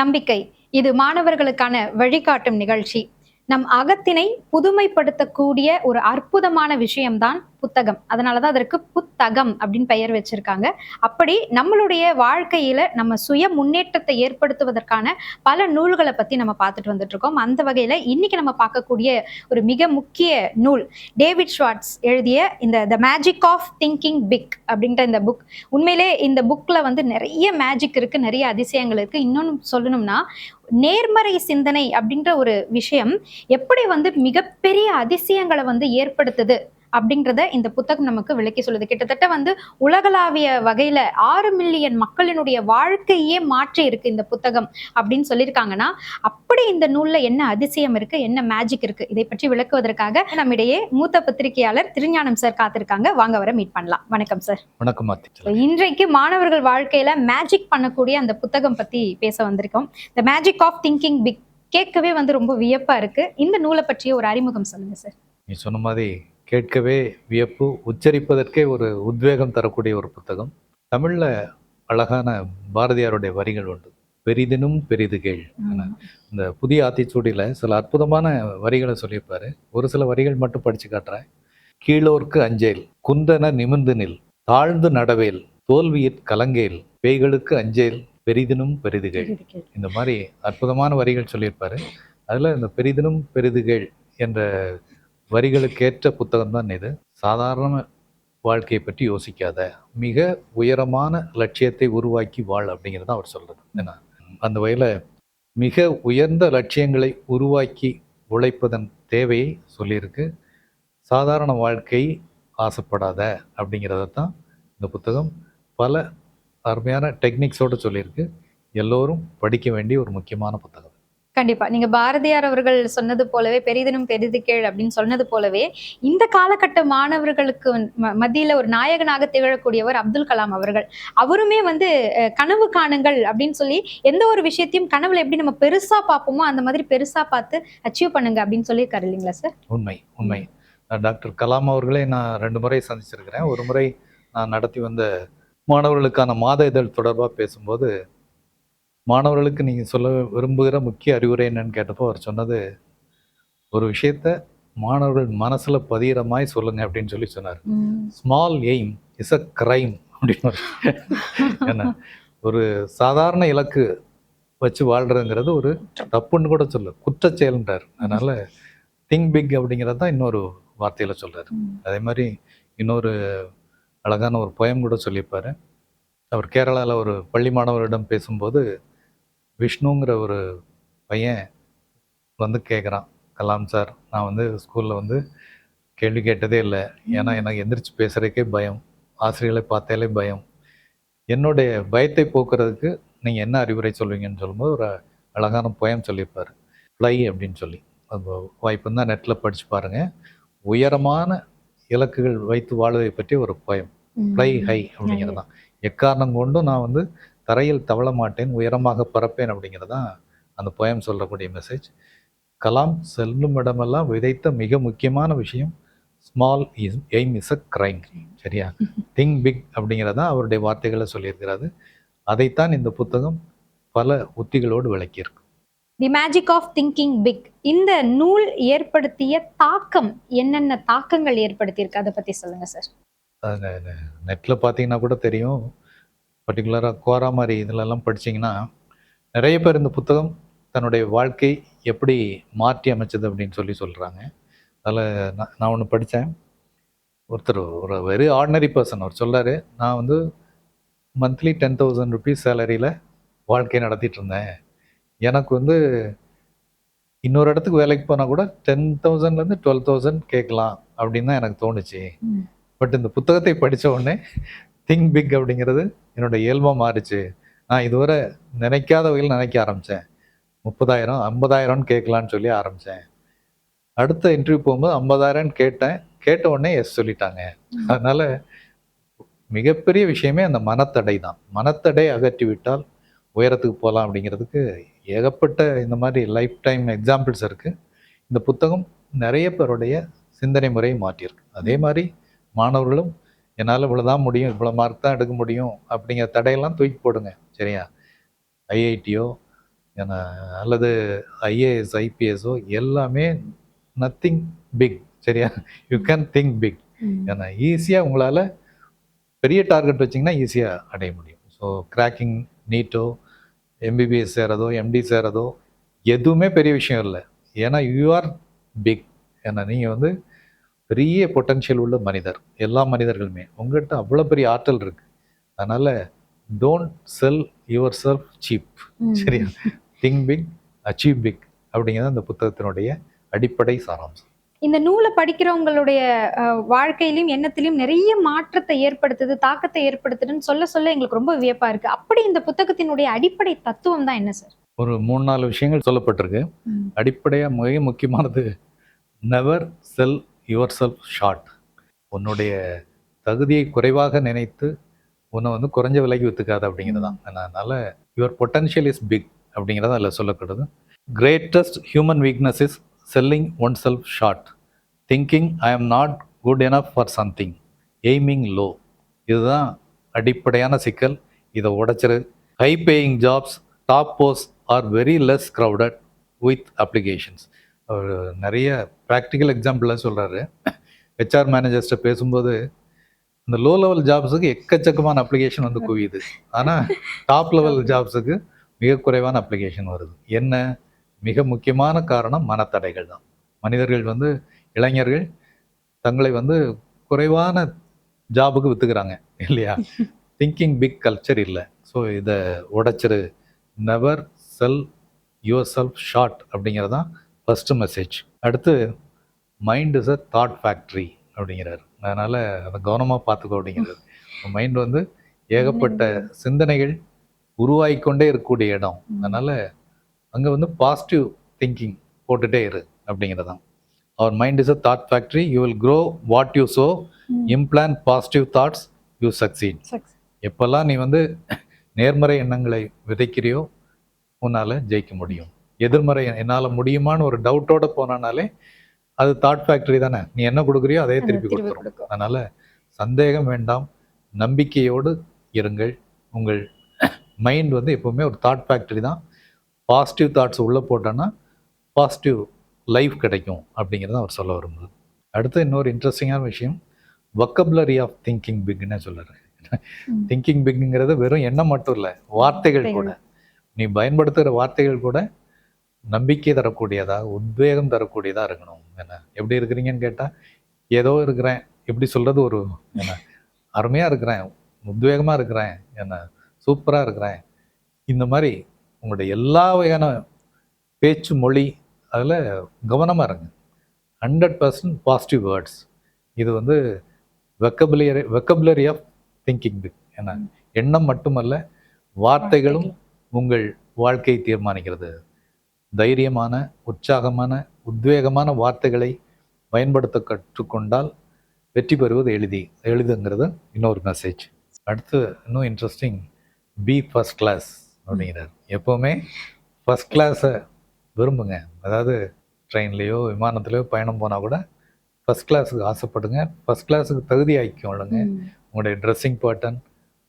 நம்பிக்கை. இது மாணவர்களுக்கான வழிகாட்டும் நிகழ்ச்சி. நம் அகத்தினை புதுமைப்படுத்தக்கூடிய ஒரு அற்புதமான விஷயம்தான் புத்தகம். அதனாலதான் அதற்கு புத்தகம் அப்படின்னு பெயர் வச்சிருக்காங்க. அப்படி நம்மளுடைய வாழ்க்கையில நம்ம சுய முன்னேற்றத்தை ஏற்படுத்துவதற்கான பல நூல்களை பத்தி நம்ம பார்த்துட்டு வந்துட்டு இருக்கோம் அந்த வகையில இன்னைக்கு நம்ம பார்க்கக்கூடிய ஒரு மிக முக்கிய நூல் டேவிட் ஷுவார்ட்ஸ் எழுதிய இந்த the magic of thinking big அப்படின்ற இந்த புக் உண்மையிலே இந்த புக்ல வந்து நிறைய மேஜிக் இருக்கு நிறைய அதிசயங்கள் இருக்கு. இன்னொன்னு சொல்லணும்னா நேர்மறை சிந்தனை அப்படின்ற ஒரு விஷயம் எப்படி வந்து மிகப்பெரிய அதிசயங்களை வந்து ஏற்படுத்துது அப்படின்றத இந்த புத்தகம் நமக்கு விளக்கி சொல்லுது. கிட்டத்தட்ட வந்து உலகளாவிய வகையில ஆறு மில்லியன் மக்களினுடைய வாழ்க்கையே மாற்றி இருக்கு இந்த புத்தகம் அப்படின்னு சொல்லியிருக்காங்கன்னா அப்படி இந்த நூல்ல என்ன அதிசயம் இருக்கு என்ன மேஜிக் இருக்கு இதை பற்றி விளக்குவதற்காக நம்மிடையே மூத்த பத்திரிகையாளர் திருஞானம் சார் காத்திருக்காங்க. வாங்க வர மீட் பண்ணலாம். வணக்கம் சார் வணக்கம் இன்றைக்கு மாணவர்கள் வாழ்க்கையில மேஜிக் பண்ணக்கூடிய அந்த புத்தகம் பத்தி பேச வந்திருக்கோம். The magic of thinking big கேட்கவே வந்து ரொம்ப வியப்பா இருக்கு. இந்த நூலை பற்றிய ஒரு அறிமுகம் சொல்லுங்க சார் நீ சொன்ன மாதிரி கேட்கவே வியப்பு உச்சரிப்பதற்கே ஒரு உத்வேகம் தரக்கூடிய ஒரு புத்தகம். தமிழ்ல அழகான பாரதியாருடைய வரிகள் உண்டு. பெரிதினும் பெரிது கேள் இந்த புதிய ஆத்திச்சூடியில் சில அற்புதமான வரிகளை சொல்லியிருப்பாரு. ஒரு சில வரிகள் மட்டும் படிச்சு காட்டுறேன். கீழோர்க்கு அஞ்சேல் குந்தன நிமிர்ந்து நில் தாழ்ந்து நடவேல் தோல்வியிற் கலங்கேல் பேய்களுக்கு அஞ்சேல் பெரிதினும் பெரிதுகள் இந்த மாதிரி அற்புதமான வரிகள் சொல்லியிருப்பாரு. அதில் இந்த பெரிதினும் பெரிதுகள் என்ற வரிகளுக்கேற்ற புத்தகம் தான் இது. சாதாரண வாழ்க்கையை பற்றி யோசிக்காத மிக உயரமான லட்சியத்தை உருவாக்கி வாழ் அப்படிங்கிறது தான் அவர் சொல்கிறது ஏன்னா அந்த வகையில் மிக உயர்ந்த லட்சியங்களை உருவாக்கி உழைப்பதன் தேவையை சொல்லியிருக்கு. சாதாரண வாழ்க்கை ஆசைப்படாத அப்படிங்கிறத தான் இந்த புத்தகம் பல அருமையான டெக்னிக்ஸோடு சொல்லியிருக்கு. எல்லோரும் படிக்க வேண்டிய ஒரு முக்கியமான புத்தகம். கண்டிப்பா. நீங்க பாரதியார் அவர்கள் சொன்னது போலவே பெரிதனும் பெரிது கேள் அப்படின்னு சொன்னது போலவே இந்த காலகட்ட மாணவர்களுக்கு ம- மத்தியில ஒரு நாயகனாக திகழக்கூடியவர் அப்துல் கலாம் அவர்கள். அவருமே வந்து கனவு காணுங்கள் அப்படின்னு சொல்லி எந்த ஒரு விஷயத்தையும் கனவுல எப்படி நம்ம பெருசா பார்ப்போமோ அந்த மாதிரி பெருசா பார்த்து அச்சீவ் பண்ணுங்க அப்படின்னு சொல்லியிருக்காரு இல்லைங்களா சார்? உண்மை உண்மை. டாக்டர் கலாம் அவர்களே நான் ரெண்டு முறை சந்திச்சிருக்கிறேன். ஒரு முறை நான் நடத்தி வந்த மாணவர்களுக்கான மாத இதழ் தொடர்பாக பேசும்போது மாணவர்களுக்கு நீங்கள் சொல்ல விரும்புகிற முக்கிய அறிவுரை என்னன்னு கேட்டப்போ அவர் சொன்னது ஒரு விஷயத்த மாணவர்கள் மனசில் பதிகிற மாதிரி சொல்லுங்க அப்படின்னு சொல்லி சொன்னார். Small aim is a crime அப்படின்னு என்ன ஒரு சாதாரண இலக்கு வச்சு வாழ்றதுங்கிறது ஒரு தப்புன்னு கூட சொல்லு குற்றச் செயல்ன்றார் அதனால திங்க் பிக் அப்படிங்கிறது தான் இன்னொரு வார்த்தையில சொல்றாரு. அதே மாதிரி இன்னொரு அழகான ஒரு poem கூட சொல்லியிருப்பாரு. அவர் கேரளாவில் ஒரு பள்ளி மாணவரிடம் பேசும்போது விஷ்ணுங்கிற ஒரு பையன் வந்து கேட்குறான் கலாம் சார் நான் வந்து ஸ்கூலில் வந்து கேள்வி கேட்டதே இல்லை. ஏன்னா எனக்கு எந்திரிச்சு பேசுறதுக்கே பயம். ஆசிரியர்களை பார்த்தாலே பயம். என்னுடைய பயத்தை போக்குறதுக்கு நீங்கள் என்ன அறிவுரை சொல்வீங்கன்னு சொல்லும்போது ஒரு அழகான poem சொல்லியிருப்பார். ஃப்ளை அப்படின்னு சொல்லி. அது வாய்ப்பு தான் நெட்டில் படித்து பாருங்கள் உயரமான இலக்குகள் வைத்து வாழ்வதை பற்றி ஒரு poem. ஃப்ளை ஹை அப்படிங்கிறது தான் எக்காரணம் கொண்டும் நான் வந்து தரையில் தவள மாட்டேன் உயரமாக பறப்பேன் அப்படிங்கிறது தான் அந்த poem சொல்லக்கூடிய மெசேஜ் கலாம் செல்லும் இடமெல்லாம் விதைத்த மிக முக்கியமான விஷயம் small is aim is a crime சரியா? திங்க் பிக் அப்படிங்கிறதான் அவருடைய வார்த்தைகளை சொல்லியிருக்கிறாரு. அதைத்தான் இந்த புத்தகம் பல உத்திகளோடு விளக்கியிருக்கு. The magic of thinking big இந்த நூல் ஏற்படுத்திய தாக்கம் என்னென்ன தாக்கங்கள் ஏற்படுத்தியிருக்கு? அதை பத்தி சொல்லுங்க சார் நெட்டில் பார்த்தீங்கன்னா கூட தெரியும். பர்டிகுலராக கோரா மாதிரி இதிலெல்லாம் படிச்சீங்கன்னா நிறைய பேர் இந்த புத்தகம் தன்னுடைய வாழ்க்கை எப்படி மாற்றி அமைச்சது அப்படின்னு சொல்லி சொல்கிறாங்க அதில் நான் நான் ஒன்று படித்தேன் ஒருத்தர் ஒரு வெரி ஆர்டினரி பர்சன் அவர் சொல்றாரு நான் வந்து மந்த்லி டென் தௌசண்ட் ருபீஸ் சேலரியில் வாழ்க்கை நடத்திட்டு இருந்தேன். எனக்கு வந்து இன்னொரு இடத்துக்கு வேலைக்கு போனால் கூட டென் தௌசண்ட்லேருந்து டுவெல் தௌசண்ட் கேட்கலாம் அப்படின்னு தான் எனக்கு தோணுச்சு. பட் இந்த புத்தகத்தை படிச்ச உடனே திங்க் பிக் அப்படிங்கிறது என்னோட இயல்பாக மாறுச்சு. நான் இதுவரை நினைக்காத வகையில் நினைக்க ஆரம்பித்தேன் முப்பதாயிரம் ஐம்பதாயிரம்னு கேட்கலான்னு சொல்லி ஆரம்பித்தேன் அடுத்த இன்டர்வியூ போகும்போது ஐம்பதாயிரம்னு கேட்டேன். கேட்ட உடனே எஸ் சொல்லிட்டாங்க. அதனால மிகப்பெரிய விஷயமே அந்த மனத்தடை தான். மனத்தடை அகற்றி விட்டால் உயரத்துக்கு போகலாம் அப்படிங்கிறதுக்கு ஏகப்பட்ட இந்த மாதிரி லைஃப் டைம் எக்ஸாம்பிள்ஸ் இருக்குது இந்த புத்தகம் நிறைய பேருடைய சிந்தனை முறையை மாற்றியிருக்கு. அதே மாதிரி மாணவர்களும் என்னால் இவ்வளோ தான் முடியும் இவ்வளோ மார்க் தான் எடுக்க முடியும் அப்படிங்கிற தடையெல்லாம் தூக்கி போடுங்க சரியா? ஐஐடியோ அல்லது ஐஏஎஸ் ஐபிஎஸ்ஓ எல்லாமே நத்திங் பிக் சரியா? யூ கேன் திங்க் பிக் ஏன்னா ஈஸியாக உங்களால் பெரிய டார்கெட் வச்சிங்கன்னா ஈஸியாக அடைய முடியும். ஸோ கிராக்கிங் நீட்டோ எம்பிபிஎஸ் சேரதோ எம்டி சேரதோ எதுவுமே பெரிய விஷயம் இல்லை. ஏன்னா யூ ஆர் பிக் ஏன்னா நீங்கள் வந்து பெரிய பொட்டன்ஷியல் உள்ள மனிதர். எல்லா மனிதர்களுமே. உங்கள்கிட்ட அவ்வளோ பெரிய ஆற்றல் இருக்குது அதனால் don't sell yourself cheap சரியா? திங்க் பிக் அச்சீவ் பிக் அப்படிங்கிறது அந்த புத்தகத்தினுடைய அடிப்படை சாராம்சம். இந்த நூலை படிக்கிறவங்களுடைய வாழ்க்கையிலும் எண்ணத்திலும் நிறைய மாற்றத்தை ஏற்படுத்துது தாக்கத்தை ஏற்படுத்துதுன்னு சொல்ல சொல்ல எங்களுக்கு ரொம்ப வியப்பா இருக்கு. அப்படி இந்த புத்தகத்தினுடைய அடிப்படை தத்துவம் தான் என்ன சார்? ஒரு மூணு நாலு விஷயங்கள் சொல்லப்பட்டிருக்கு. அடிப்படையாக மிக முக்கியமானது never sell yourself short உன்னுடைய தகுதியை குறைவாக நினைத்து உன்னை வந்து குறைஞ்ச விலைக்கு வித்துக்காது அப்படிங்கிறது தான். அதனால யுவர் பொட்டன்ஷியல் இஸ் பிக் அப்படிங்கிறது அதில் சொல்லப்படுது. Greatest human weakness is selling oneself short thinking I am not good enough for something aiming low இதுதான் அடிப்படையான சிக்கல். இதை உடைச்சிரு. High paying jobs top post are very less crowded with applications அவர் நிறைய practical எக்ஸாம்பிளாக சொல்கிறாரு ஹெச்ஆர் மேனேஜர்ஸ்ட்ட பேசும்போது இந்த லோ லெவல் ஜாப்ஸுக்கு எக்கச்சக்கமான அப்ளிகேஷன் வந்து குவியுது. ஆனால் டாப் லெவல் ஜாப்ஸுக்கு மிக குறைவான அப்ளிகேஷன் வருது. என்ன? மிக முக்கியமான காரணம் மனத்தடைகள் தான். மனிதர்கள் வந்து இளைஞர்கள் தங்களை வந்து குறைவான ஜாபுக்கு விற்றுக்கிறாங்க இல்லையா? திங்கிங் பிக் கல்ச்சர் இல்லை. ஸோ இதை உடைச்சிரு. Never sell yourself short அப்படிங்கிறது தான் ஃபஸ்ட்டு மெசேஜ் அடுத்து mind is a thought factory அப்படிங்கிறார். அதனால் அதை கவனமாக பார்த்துக்கோ அப்படிங்கிறது. மைண்ட் வந்து ஏகப்பட்ட சிந்தனைகள். உருவாகிக்கொண்டே இருக்கக்கூடிய இடம். அதனால் அங்கே வந்து பாசிட்டிவ் திங்கிங் போட்டுட்டே இரு அப்படிங்கிறது தான் அவர் mind is a thought factory you will grow what you sow implant positive thoughts you succeed எப்பெல்லாம் நீ வந்து நேர்மறை எண்ணங்களை விதைக்கிறியோ உன்னால் ஜெயிக்க முடியும். எதிர்மறை என்னால் முடியுமான்னு ஒரு டவுட்டோட போனானாலே அது தாட் ஃபேக்டரி தானே. நீ என்ன கொடுக்குறியோ அதே திருப்பி கொடுத்துரும். அதனால சந்தேகம் வேண்டாம். நம்பிக்கையோடு இருங்கள். உங்கள் மைண்ட் வந்து எப்பவுமே ஒரு தாட் ஃபேக்டரி தான். பாசிட்டிவ் தாட்ஸ் உள்ளே போட்டோன்னா பாசிட்டிவ் லைஃப் கிடைக்கும் அப்படிங்கிறத அவர் சொல்ல வரும்போது. அடுத்து இன்னொரு இன்ட்ரெஸ்டிங்கான விஷயம். வக்கபுலரி ஆஃப் திங்கிங் பிக்னே சொல்லுறேன் ம். திங்கிங் பிக்ங்கிறது வெறும் எண்ணம் மட்டும் இல்லை வார்த்தைகள் கூட. நீ பயன்படுத்துகிற வார்த்தைகள் கூட நம்பிக்கை தரக்கூடியதா உத்வேகம் தரக்கூடியதா இருக்கணும் என்ன? எப்படி இருக்கிறீங்கன்னு கேட்டால் ஏதோ இருக்கிறேன் எப்படி சொல்றது ஒரு என்ன? அருமையாக இருக்கிறேன் உத்வேகமாக இருக்கிறேன் என்ன? சூப்பராக இருக்கிறேன். இந்த மாதிரி உங்களுடைய எல்லா வகையான பேச்சு மொழி அதில் கவனமாக இருங்க. Hundred percent positive words. இது வந்து வெக்கபுலரி வெக்கபுலரி ஆஃப் திங்கிங் என்ன? எண்ணம் மட்டுமல்ல வார்த்தைகளும் உங்கள் வாழ்க்கையை தீர்மானிக்கிறது. தைரியமான உற்சாகமான உத்வேகமான வார்த்தைகளை பயன்படுத்த கற்றுக்கொண்டால் வெற்றி பெறுவது எளிதி எளிதுங்கிறது இன்னொரு மெசேஜ் அடுத்து இன்னும் இன்ட்ரெஸ்டிங் பி ஃபர்ஸ்ட் கிளாஸ் அப்படிங்கிறார். எப்போவுமே ஃபர்ஸ்ட் கிளாஸை விரும்புங்க. அதாவது ட்ரெயின்லேயோ விமானத்துலேயோ பயணம் போனால் கூட ஃபர்ஸ்ட் கிளாஸுக்கு ஆசைப்படுங்க. ஃபர்ஸ்ட் கிளாஸுக்கு தகுதி ஆக்கிக்கொள்ளுங்க உங்களுடைய ட்ரெஸ்ஸிங் பேட்டர்ன்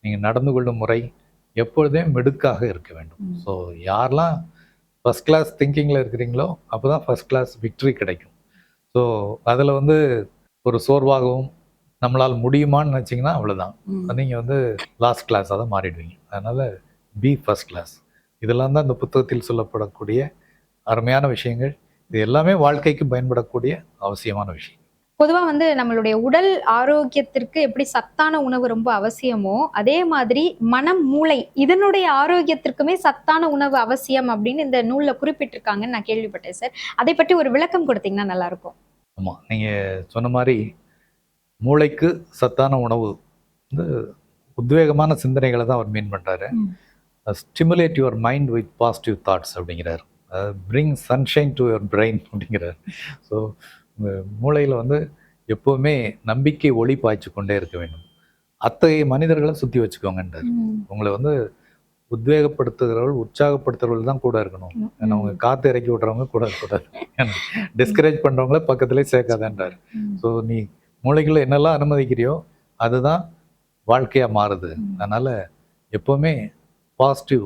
நீங்கள் நடந்து கொள்ளும் முறை எப்பொழுதே மிடுக்காக இருக்க வேண்டும். ஸோ யாரெல்லாம் ஃபஸ்ட் கிளாஸ் திங்கிங்கில் இருக்கிறீங்களோ அப்போ தான் ஃபஸ்ட் கிளாஸ் விக்ட்ரி கிடைக்கும். ஸோ அதில் வந்து ஒரு சோர்வாகவும் நம்மளால் முடியுமான்னு நினச்சிங்கன்னா அவ்வளோதான் நீங்கள் வந்து லாஸ்ட் கிளாஸாக தான் மாறிடுவீங்க. அதனால் பி ஃபர்ஸ்ட் கிளாஸ் இதெல்லாம் தான் இந்த புத்தகத்தில் சொல்லப்படக்கூடிய அருமையான விஷயங்கள். இது எல்லாமே வாழ்க்கைக்கு பயன்படக்கூடிய அவசியமான விஷயம். பொதுவா வந்து நம்மளுடைய உடல் ஆரோக்கியத்திற்கு எப்படி சத்தான உணவு ரொம்ப அவசியமோ அதே மாதிரி மனம் மூளை இதனுடைய ஆரோக்கியத்திற்குமே சத்தான உணவு அவசியம் அப்படின்னு இந்த நூல்ல குறிப்பிட்டிருக்காங்கன்னு நான் கேள்விப்பட்டேன் சார். அதை பற்றி ஒரு விளக்கம் கொடுத்தீங்கன்னா நல்லா இருக்கும் ஆமாம் நீங்கள் சொன்ன மாதிரி மூளைக்கு சத்தான உணவு வந்து உத்வேகமான சிந்தனைகளை தான் அவர் மீன் பண்ணுறாரு. Stimulate your mind with positive thoughts அப்படிங்கிறார். Bring sunshine to your brain அப்படிங்கிறார். ஸோ மூளையில் வந்து எப்போவுமே நம்பிக்கை ஒளி பாய்ச்சி கொண்டே இருக்க வேண்டும். அத்தகைய மனிதர்களை சுற்றி வச்சுக்கோங்கன்றார். உங்களை வந்து உத்வேகப்படுத்துகிறவர்கள் உற்சாகப்படுத்துகிறவர்கள் தான் கூட இருக்கணும். ஏன்னா அவங்க காற்று இறக்கி விட்றவங்க கூட இருக்கக்கூடாது. டிஸ்கரேஜ் பண்ணுறவங்கள பக்கத்துலேயே சேர்க்காதன்றார். ஸோ நீ மூளைக்குள்ள என்னெல்லாம் அனுமதிக்கிறியோ அதுதான் வாழ்க்கையாக மாறுது. அதனால் எப்போவுமே பாசிட்டிவ்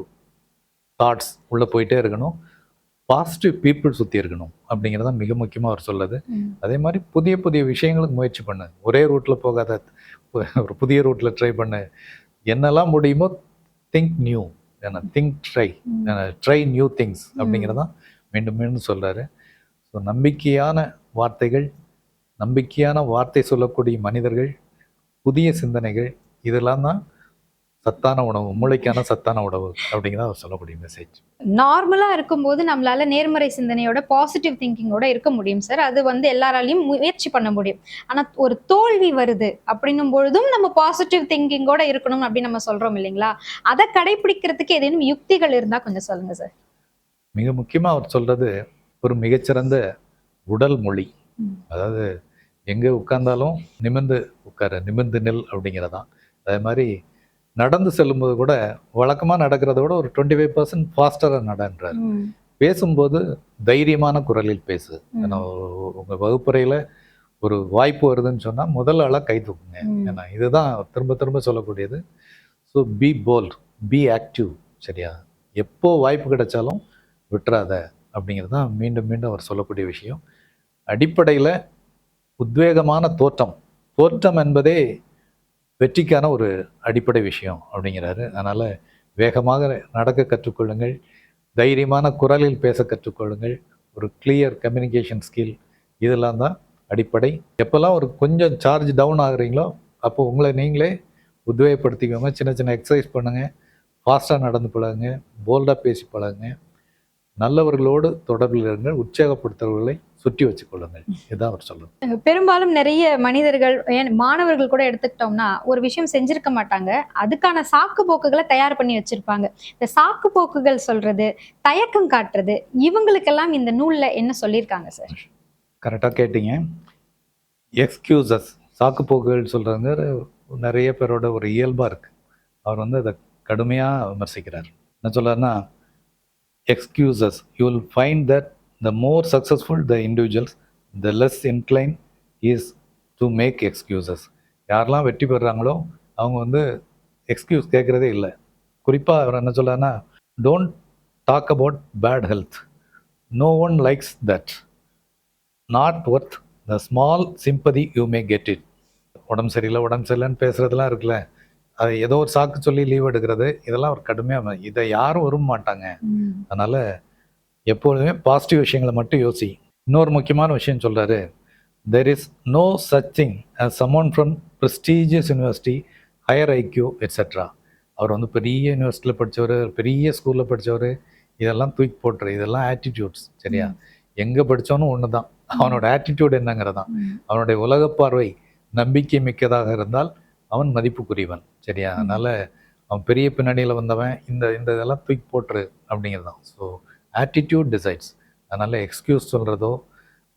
தாட்ஸ் உள்ளே போயிட்டே இருக்கணும். பாசிட்டிவ் பீப்புள் சுற்றி இருக்கணும் அப்படிங்கிறது மிக முக்கியமாக அவர் சொல்லுது. அதே மாதிரி புதிய புதிய விஷயங்களுக்கு முயற்சி பண்ணு. ஒரே ரூட்டில் போகாத ஒரு புதிய ரூட்டில் ட்ரை பண்ணு. என்னெல்லாம் முடியுமோ திங்க் நியூ ஏன்னா think try. Try new things அப்படிங்கிறதான் மீண்டும் மீண்டும் சொல்கிறாரு ஸோ நம்பிக்கையான வார்த்தைகள் நம்பிக்கையான வார்த்தை சொல்லக்கூடிய மனிதர்கள் புதிய சிந்தனைகள் இதெல்லாம் தான் சத்தான உணவு மூளைக்கான சத்தான உணவு அப்படிங்கிறத அவர் சொல்லக்கூடிய மெசேஜ் நார்மலா இருக்கும்போது நம்மளால நேர்மறை சிந்தனையோட பாசிட்டிவ் திங்கிங்கோட இருக்க முடியும் சார் அது வந்து எல்லாராலையும் முயற்சி பண்ண முடியும். ஆனா ஒரு தோல்வி வருது அப்படின்னும் பொழுதும் நம்ம பாசிட்டிவ் திங்கிங்கோட இருக்கணும் அப்படின்னு நம்ம சொல்றோம் இல்லைங்களா? அதை கடைபிடிக்கிறதுக்கு ஏதேனும் யுக்திகள் இருந்தா கொஞ்சம் சொல்லுங்க சார் மிக முக்கியமாக அவர் சொல்றது ஒரு மிகச்சிறந்த உடல் மொழி. அதாவது எங்கே உட்கார்ந்தாலும் நிமிர்ந்து உட்கார நிமிர்ந்து நில் அப்படிங்கிறதான். அதே மாதிரி நடந்து செல்லும்போது கூட வழக்கமாக நடக்கிறத விட ஒரு டுவெண்ட்டி ஃபைவ் பர்சன்ட் ஃபாஸ்டராக நடன்றார். பேசும்போது தைரியமான குரலில் பேசு. ஏன்னா உ- உங்க வகுப்பறையில ஒரு வாய்ப்பு வருதுன்னு சொன்னா முதல் ஆளா கை தூக்குங்க. ஏன்னா இதுதான் திரும்ப திரும்ப சொல்லக்கூடியது. So be bold be active சரியா? எப்போ வாய்ப்பு கிடைச்சாலும் விட்டுறாத அப்படிங்கிறது தான் மீண்டும் மீண்டும் அவர் சொல்லக்கூடிய விஷயம். அடிப்படையில் உத்வேகமான தோற்றம். தோற்றம் என்பதே வெற்றிக்கான ஒரு அடிப்படை விஷயம் அப்படிங்கிறாரு. அதனால் வேகமாக நடக்க கற்றுக்கொள்ளுங்கள். தைரியமான குரலில் பேச கற்றுக்கொள்ளுங்கள். ஒரு கிளியர் கம்யூனிகேஷன் ஸ்கில் இதெல்லாம் தான் அடிப்படை. எப்போல்லாம் ஒரு கொஞ்சம் சார்ஜ் டவுன் ஆகுறீங்களோ அப்போ உங்களை நீங்களே உத்வேகப்படுத்திக்கோங்க. சின்ன சின்ன எக்ஸசைஸ் பண்ணுங்கள் ஃபாஸ்ட்டாக நடந்து பழகுங்க. போல்டாக பேசி பழகுங்க. நல்லவர்களோடு தொடர்பில் இருங்கள். உற்சாகப்படுத்துறவர்களை சுற்றி வச்சுக்கொள்ளுங்கள். இதுதான் அவர் சொல்லுது பெரும்பாலும் நிறைய மனிதர்கள் ஏன் மாணவர்கள் கூட எடுத்துக்கிட்டோம்னா ஒரு விஷயம் செஞ்சிருக்க மாட்டாங்க. அதுக்கான சாக்கு போக்குகளை தயார் பண்ணி வச்சிருப்பாங்க. இந்த சாக்கு போக்குகள் சொல்றது தயக்கம் காட்டுறது இவங்களுக்கெல்லாம் இந்த நூல்ல என்ன சொல்லியிருக்காங்க சார்? கரெக்டாக கேட்டீங்க. எக்ஸ்கியூசஸ் சாக்குப்போக்குகள் சொல்கிறாங்க நிறைய பேரோட ஒரு இயல்பாக இருக்குது அவர் வந்து அதை கடுமையாக விமர்சிக்கிறார். என்ன சொல்றாருன்னா excuses you will find that the more successful the individuals the less incline is to make excuses யாரெல்லாம் வெற்றி பெறுறாங்களோ அவங்க வந்து எக்ஸ்கியூஸ் கேட்குறதே இல்லை. குறிப்பாக அவர் என்ன சொல்றாருன்னா don't talk about bad health no one likes that not worth the small sympathy you may get it உடம்பு சரியில்லை உடம்பு சரியில்லைன்னு பேசுறதுலாம் இருக்குல்ல. அது ஏதோ ஒரு சாக்கு சொல்லி லீவ் எடுக்கிறது இதெல்லாம் ஒரு கடுமையாக இதை யாரும் விரும்ப மாட்டாங்க. அதனால எப்பொழுதுமே பாசிட்டிவ் விஷயங்களை மட்டும் யோசி. இன்னொரு முக்கியமான விஷயம் சொல்றாரு. There is no such thing someone from prestigious university higher IQ etcetera அவர் வந்து பெரிய யூனிவர்சிட்டியில் படித்தவர் பெரிய ஸ்கூலில் படித்தவர் இதெல்லாம் தூக்கி போட்டுரு இதெல்லாம் ஆட்டிடியூட்ஸ் சரியா? எங்கே படித்தவனும் ஒன்று தான் அவனோட ஆட்டிடியூட் என்னங்கிறதான். அவனுடைய உலகப் பார்வை நம்பிக்கை மிக்கதாக இருந்தால் அவன் மதிப்புக்குரியவன் சரியா? அதனால அவன் பெரிய பின்னணியில் வந்தவன் இந்த இந்த இதெல்லாம் தூக்கி போட்டுரு அப்படிங்கிறது தான் ஸோ ஆட்டிடியூட் டிசைட்ஸ் அதனால் எக்ஸ்கியூஸ் சொல்கிறதோ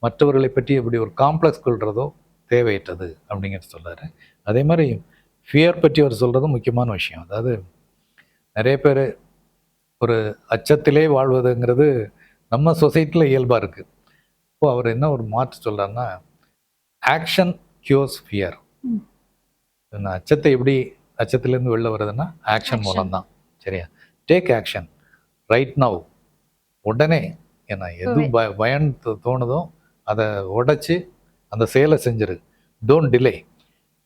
மற்றவர்களை பற்றி இப்படி ஒரு காம்ப்ளெக்ஸ் கொள்றதோ தேவையற்றது அப்படிங்கிறது சொல்றாரு. அதே மாதிரி ஃபியர் பற்றி அவர் சொல்கிறதும் முக்கியமான விஷயம். அதாவது நிறைய பேர் ஒரு அச்சத்திலே வாழ்வதுங்கிறது நம்ம சொசைட்டியில் இயல்பாக இருக்குது இப்போ அவர் என்ன ஒரு மாற்று சொல்கிறாருன்னா ஆக்ஷன் கியூர்ஸ் ஃபியர் அச்சத்தை எப்படி அச்சத்திலேருந்து வெளில வருதுன்னா ஆக்ஷன் Action. மூலம் தான் சரியா? டேக் ஆக்ஷன் ரைட் நவ் உடனே ஏன்னா எது பய பயம் தோ- தோணுதோ அதை உடைச்சு அந்த செயலை செஞ்சிரு. Don't delay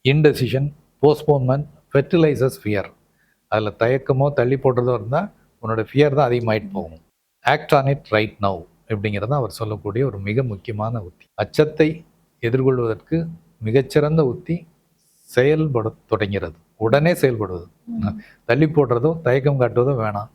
indecision postponement fertilizes fear அதில் தயக்கமோ தள்ளி போடுறதோ இருந்தால் உன்னோட ஃபியர் தான் அதிகமாயிட்டு போகும். Act on it right now அப்படிங்கிறது தான் அவர் சொல்லக்கூடிய ஒரு மிக முக்கியமான உத்தி. அச்சத்தை எதிர்கொள்வதற்கு மிகச்சிறந்த உத்தி செயல்பட தொடங்கிறது. உடனே செயல்படுவது. தள்ளி போடுறதோ தயக்கம் காட்டுவதோ வேணாம்.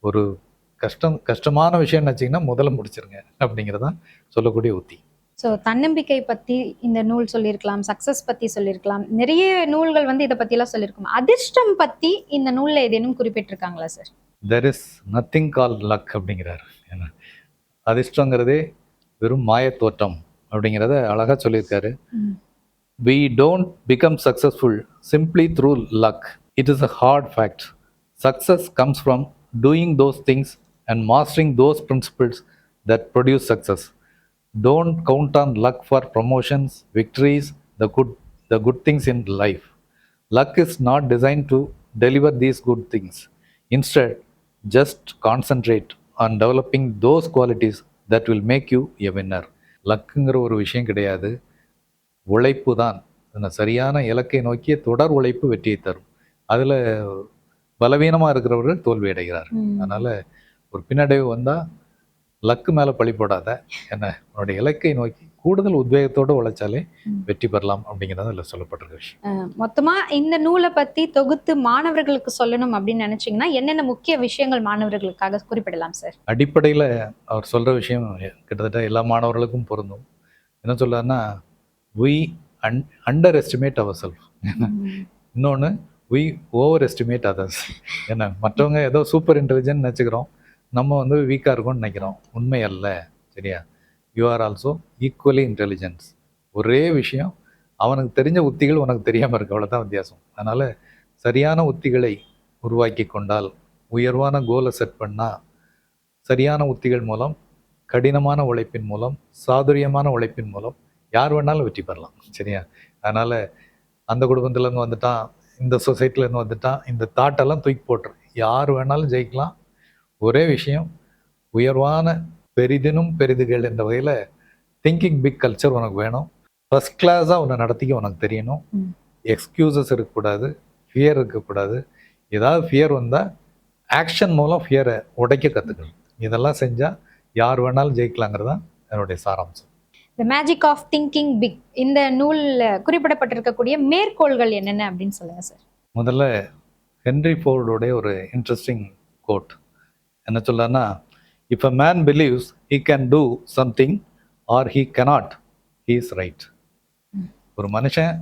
ஒரு கஷ்டம் கஷ்டமான விஷயம்னு வச்சிங்கன்னா முதல்ல முடிச்சிருங்க அப்படிங்கிறதான் சொல்லக்கூடிய உத்தி. ஸோ தன்னம்பிக்கை பத்தி இந்த நூல் சொல்லியிருக்கலாம் சக்சஸ் பத்தி சொல்லியிருக்கலாம். நிறைய நூல்கள் வந்து இதை பத்திலாம் சொல்லியிருக்கோம்? அதிர்ஷ்டம் பத்தி இந்த நூல்ல ஏதேனும் குறிப்பிட்டிருக்காங்களா sir there is nothing called luck அப்படிங்கிறாரு. ஏன்னா அதிர்ஷ்டங்கிறதே வெறும் மாயத் தோற்றம் அப்படிங்கிறத அழகாக சொல்லியிருக்காரு. we don't become successful simply through luck. It is a hard fact. Success comes from doing those things and mastering those principles that produce success. Don't count on luck for promotions, victories, the good, the good things in life. Luck is not designed to deliver these good things. Instead, just concentrate on developing those qualities that will make you a winner லக்குங்கிற ஒரு விஷயம் கிடையாது உழைப்பு தான் சரியான இலக்கை நோக்கிய தொடர் உழைப்பு வெற்றியை தரும் அதில் பலவீனமாக இருக்கிறவர்கள் தோல்வி அடைகிறார். அதனால் ஒரு பின்னடைவு வந்தால் லக்கு மேலே பழி போடாத. என்ன? உன்னுடைய இலக்கை நோக்கி கூடுதல் உத்வேகத்தோடு உழைச்சாலே. வெற்றி பெறலாம் அப்படிங்கிறது அதில் சொல்லப்பட்டிருக்க விஷயம். மொத்தமா இந்த நூலை பத்தி தொகுத்து மாணவர்களுக்கு சொல்லணும் அப்படின்னு நினைச்சீங்கன்னா என்னென்ன முக்கிய விஷயங்கள் மாணவர்களுக்காக குறிப்பிடலாம் சார்? அடிப்படையில் அவர் சொல்கிற விஷயம் கிட்டத்தட்ட எல்லா மாணவர்களுக்கும் பொருந்தும். என்ன சொல்றாருன்னா we un underestimate our self இன்னொன்று வி ஓவர் எஸ்டிமேட் அதர்ஸ் என்ன? மற்றவங்க ஏதோ சூப்பர் இன்டெலிஜென்ட் நினச்சிக்கிறோம். நம்ம வந்து வீக்காக இருக்கோம்னு நினைக்கிறோம். உண்மை அல்ல. சரியா? You are also equally intelligence ஒரே விஷயம் அவனுக்கு தெரிஞ்ச உத்திகள் உனக்கு தெரியாமல் இருக்கு. அவ்வளோதான் வித்தியாசம். அதனால் சரியான உத்திகளை உருவாக்கி கொண்டால் உயர்வான கோலை செட் பண்ணால் சரியான உத்திகள் மூலம் கடினமான உழைப்பின் மூலம் சாதுரியமான உழைப்பின் மூலம் யார் வேணாலும் வெற்றி பெறலாம். சரியா? அதனால் அந்த குடும்பத்துலேருந்து வந்துட்டான் இந்த சொசைட்டிலேருந்து வந்துட்டான் இந்த தாட்டெல்லாம் தூக்கி போட்டுரு. யார் வேணாலும் ஜெயிக்கலாம் ஒரே விஷயம் உயர்வான பெரிதினும் பெரிதுகள் என்ற வகையில் திங்கிங் பிக் கல்ச்சர் உனக்கு வேணும். ஃபஸ்ட் கிளாஸாக உன்னை நடத்திக்க உனக்கு தெரியணும். எக்ஸ்கியூசஸ் இருக்கக்கூடாது ஃபியர் இருக்கக்கூடாது. ஏதாவது ஃபியர் வந்தால் ஆக்ஷன் மூலம் ஃபியரை உடைக்க கற்றுக்கணும் இதெல்லாம் செஞ்சால் யார் வேணாலும் ஜெயிக்கலாங்கிறது தான் என்னுடைய சாராம்சம். The magic of thinking big இந்த நூல்ல குறிப்பிடப்பட்டிருக்கக்கூடிய மேற்கோள்கள் என்னென்ன அப்படின்னு சொல்லுங்க சார் முதல்ல ஹென்ரி ஃபோர்டுடைய ஒரு இன்ட்ரெஸ்டிங் கோட் என்ன சொல்றாருன்னா if a man believes he can do something or he cannot he is right. ஒரு மனுஷன்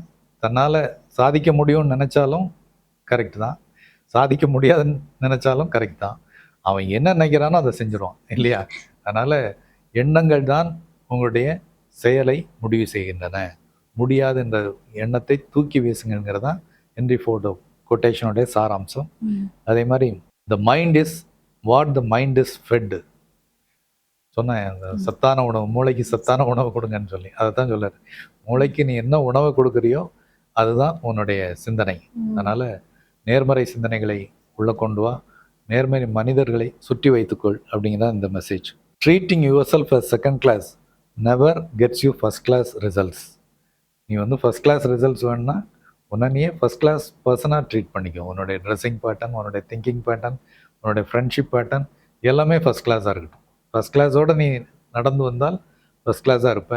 தன்னால் சாதிக்க முடியும்னு நினச்சாலும் கரெக்ட் தான். சாதிக்க முடியாதுன்னு நினச்சாலும் கரெக்ட் தான். அவன் என்ன நினைக்கிறானோ அதை செஞ்சிருவான் இல்லையா? அதனால் எண்ணங்கள் தான் உங்களுடைய செயலை முடிவு செய்கின்றன. முடியாத இந்த எண்ணத்தை தூக்கி வீசுங்கிறது தான் ஹென்ரி ஃபோர்டோ கொட்டேஷனுடைய சாராம்சம். அதே மாதிரி the mind is what the mind is fed சொன்னேன் அந்த. சத்தான உணவு மூளைக்கு சத்தான உணவு கொடுங்கன்னு சொல்லி. அதை தான் சொல்றாரு. மூளைக்கு நீ என்ன உணவை கொடுக்குறியோ அதுதான் உன்னுடைய சிந்தனை. அதனால் நேர்மறை சிந்தனைகளை உள்ளே கொண்டு வா. நேர்மறை மனிதர்களை சுற்றி வைத்துக்கொள் அப்படிங்கிறதான் இந்த message treating yourself as second class never gets you first class results நீ வந்து ஃபஸ்ட் கிளாஸ் ரிசல்ட்ஸ் வேணும்னா உன்னை நீயே ஃபஸ்ட் கிளாஸ் பர்சனாக ட்ரீட் பண்ணிக்கோ. உன்னுடைய ட்ரெஸ்ஸிங் பேட்டர்ன் உன்னுடைய திங்கிங் பேட்டர்ன் உன்னுடைய ஃப்ரெண்ட்ஷிப் பேட்டர்ன் எல்லாமே ஃபஸ்ட் கிளாஸாக இருக்கட்டும். ஃபஸ்ட் கிளாஸோடு நீ நடந்து வந்தால் ஃபஸ்ட் கிளாஸாக இருப்ப.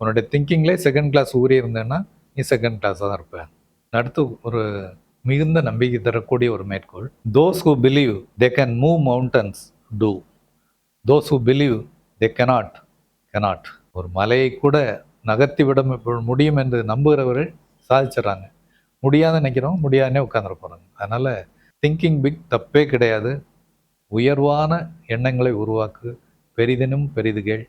உன்னுடைய திங்கிங்லேயே செகண்ட் கிளாஸ் ஊறி இருந்தேன்னா நீ செகண்ட் கிளாஸாக தான் இருப்ப. அடுத்து ஒரு மிகுந்த நம்பிக்கை தரக்கூடிய ஒரு மேற்கோள். Those who believe they can move mountains do those who believe they cannot cannot ஒரு மலையை கூட நகர்த்தி விட முடியும் என்று நம்புகிறவர்கள் சாதிச்சிட்றாங்க. முடியாத நினைக்கிறவங்க முடியாதுன்னே உட்காந்துட போகிறாங்க அதனால் திங்கிங் பிக் தப்பே கிடையாது. உயர்வான எண்ணங்களை உருவாக்கு. பெரிதினும் பெரிதுகள்.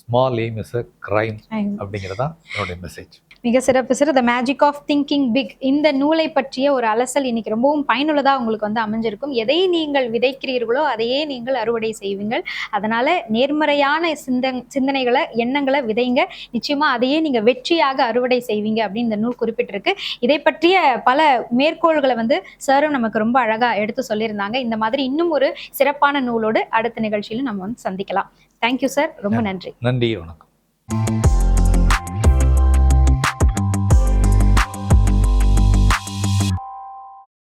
Small aim is a crime அப்படிங்கிறதான் என்னுடைய மெசேஜ் மிக சிறப்பு sir the magic of thinking big இந்த நூலை பற்றிய ஒரு அலசல் இன்னைக்கு ரொம்பவும் பயனுள்ளதா உங்களுக்கு வந்து அமைஞ்சிருக்கும். எதை நீங்கள் விதைக்கிறீர்களோ அதையே நீங்கள் அறுவடை செய்வீங்கள். அதனால நேர்மறையான சிந்தன் சிந்தனைகளை எண்ணங்களை விதைங்க. நிச்சயமா அதையே நீங்க வெற்றியாக அறுவடை செய்வீங்க அப்படின்னு இந்த நூல் குறிப்பிட்டிருக்கு. இதை பற்றிய பல மேற்கோள்களை வந்து சாரும் நமக்கு ரொம்ப அழகா எடுத்து சொல்லியிருந்தாங்க. இந்த மாதிரி இன்னும் ஒரு சிறப்பான நூலோடு அடுத்த நிகழ்ச்சியில நம்ம வந்து சந்திக்கலாம். Thank you sir. ரொம்ப நன்றி. நன்றி. வணக்கம்.